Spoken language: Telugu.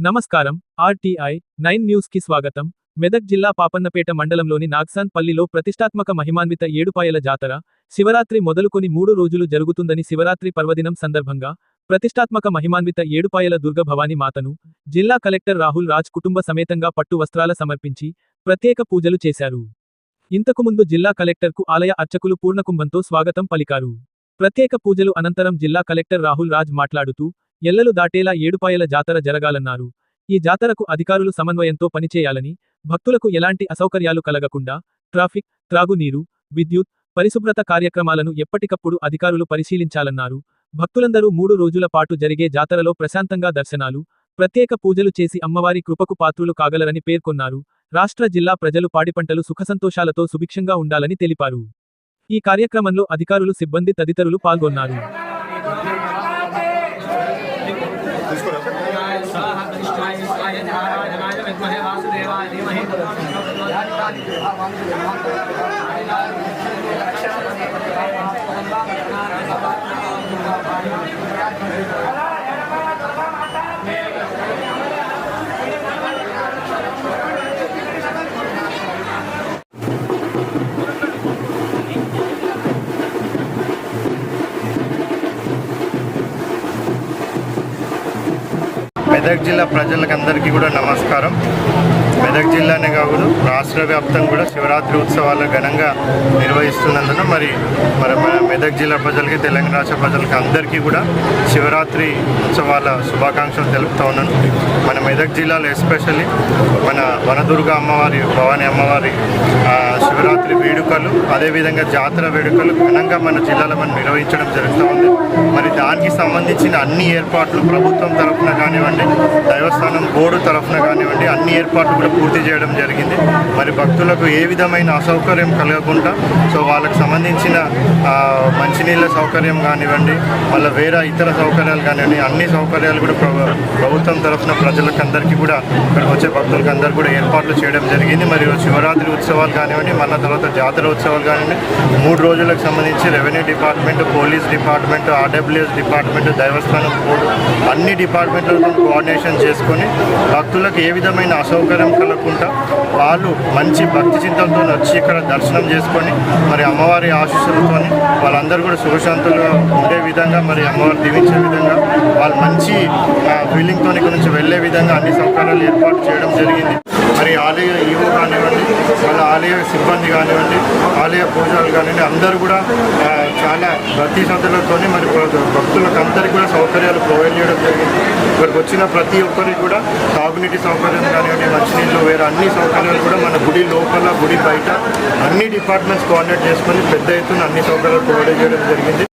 నమస్కారం ఆర్టీఐ నైన్ న్యూస్కి స్వాగతం. మెదక్ జిల్లా పాపన్నపేట మండలంలోని నాగ్సాన్ పల్లిలో ప్రతిష్టాత్మక మహిమాన్విత ఏడుపాయల జాతర శివరాత్రి మొదలుకొని మూడు రోజులు జరుగుతుందని శివరాత్రి పర్వదినం సందర్భంగా ప్రతిష్టాత్మక మహిమాన్విత ఏడుపాయల దుర్గ భవానీ మాతను జిల్లా కలెక్టర్ రాహుల్ రాజ్ కుటుంబ సమేతంగా పట్టు వస్త్రాల సమర్పించి ప్రత్యేక పూజలు చేశారు. ఇంతకుముందు జిల్లా కలెక్టర్కు ఆలయ అర్చకులు పూర్ణకుంభంతో స్వాగతం పలికారు. ప్రత్యేక పూజలు అనంతరం జిల్లా కలెక్టర్ రాహుల్ రాజ్ మాట్లాడుతూ ఎల్లలు దాటేలా ఏడుపాయల జాతర జరగాలన్నారు. ఈ జాతరకు అధికారులు సమన్వయంతో పనిచేయాలని భక్తులకు ఎలాంటి అసౌకర్యాలు కలగకుండా ట్రాఫిక్ త్రాగునీరు విద్యుత్ పరిశుభ్రత కార్యక్రమాలను ఎప్పటికప్పుడు అధికారులు పరిశీలించాలన్నారు. భక్తులందరూ మూడు రోజుల పాటు జరిగే జాతరలో ప్రశాంతంగా దర్శనాలు ప్రత్యేక పూజలు చేసి అమ్మవారి కృపకు పాత్రులు కాగలరని పేర్కొన్నారు. రాష్ట్ర జిల్లా ప్రజలు పాడిపంటలు సుఖసంతోషాలతో సుభిక్షంగా ఉండాలని తెలిపారు. ఈ కార్యక్రమంలో అధికారులు సిబ్బంది తదితరులు పాల్గొన్నారు. इसको रखो वासुदेवाय धीमहि మెదక్ జిల్లా ప్రజలకందరికీ కూడా నమస్కారం. మెదక్ జిల్లానే కాకుండా రాష్ట్ర వ్యాప్తంగా కూడా శివరాత్రి ఉత్సవాలు ఘనంగా నిర్వహిస్తున్నందున మరి మరి మన మెదక్ జిల్లా ప్రజలకి తెలంగాణ రాష్ట్ర ప్రజలకి అందరికీ కూడా శివరాత్రి ఉత్సవాల శుభాకాంక్షలు తెలుపుతూ ఉన్నాను. మన మెదక్ జిల్లాలో ఎస్పెషల్లీ మన వనదుర్గ అమ్మవారి భవానీ అమ్మవారి శివరాత్రి వేడుకలు అదేవిధంగా జాతర వేడుకలు ఘనంగా మన జిల్లాలో మనం నిర్వహించడం జరుగుతూ ఉంది. మరి దానికి సంబంధించిన అన్ని ఏర్పాట్లు ప్రభుత్వం తరఫున కానివ్వండి దైవస్థానం బోర్డు తరఫున కానివ్వండి అన్ని ఏర్పాట్లు కూడా పూర్తి చేయడం జరిగింది. మరి భక్తులకు ఏ విధమైన అసౌకర్యం కలగకుండా సో వాళ్ళకు సంబంధించిన మంచినీళ్ళ సౌకర్యం కానివ్వండి మళ్ళీ వేరే ఇతర సౌకర్యాలు కానివ్వండి అన్ని సౌకర్యాలు కూడా ప్రభుత్వం తరఫున ప్రజలకు అందరికీ కూడా ఇక్కడికి వచ్చే భక్తులకు అందరు కూడా ఏర్పాట్లు చేయడం జరిగింది. మరియు శివరాత్రి ఉత్సవాలు కానివ్వండి మళ్ళీ తర్వాత జాతర ఉత్సవాలు కానివ్వండి మూడు రోజులకు సంబంధించి revenue department police department RWS department దైవస్థానం board అన్ని డిపార్ట్మెంట్లతో కోఆర్డినేషన్ చేసుకొని భక్తులకు ఏ విధమైన అసౌకర్యం అనుకుంటా. వాళ్ళు మంచి భక్తి చింతలతో వచ్చి ఇక్కడ దర్శనం చేసుకొని మరి అమ్మవారి ఆశీస్సులతో వాళ్ళందరూ కూడా సుఖశాంతులుగా ఉండే విధంగా మరి అమ్మవారు దీవించే విధంగా వాళ్ళు మంచి ఫీలింగ్తో ఇక్కడ నుంచి వెళ్ళే విధంగా అన్ని సౌకర్యాలు ఏర్పాటు చేయడం జరిగింది. మరి ఆలయ ఈవో కానివ్వండి వాళ్ళ ఆలయ సిబ్బంది కానివ్వండి ఆలయ పూజలు కానివ్వండి అందరూ కూడా చాలా భక్తి శ్రద్ధలతో మరి భక్తులకు అందరికీ కూడా సౌకర్యాలు ప్రొవైడ్ చేయడం జరిగింది. ఇక్కడికి వచ్చిన ప్రతి ఒక్కరికి కూడా తాగునీటి సౌకర్యం కానివ్వండి మంచినీళ్ళు వేరే అన్ని సౌకర్యాలు కూడా మన గుడి లోపల గుడి బయట అన్ని డిపార్ట్మెంట్స్ కోఆర్డినేట్ చేసుకొని పెద్ద ఎత్తున అన్ని సౌకర్యాలు ప్రొవైడ్ చేయడం జరిగింది.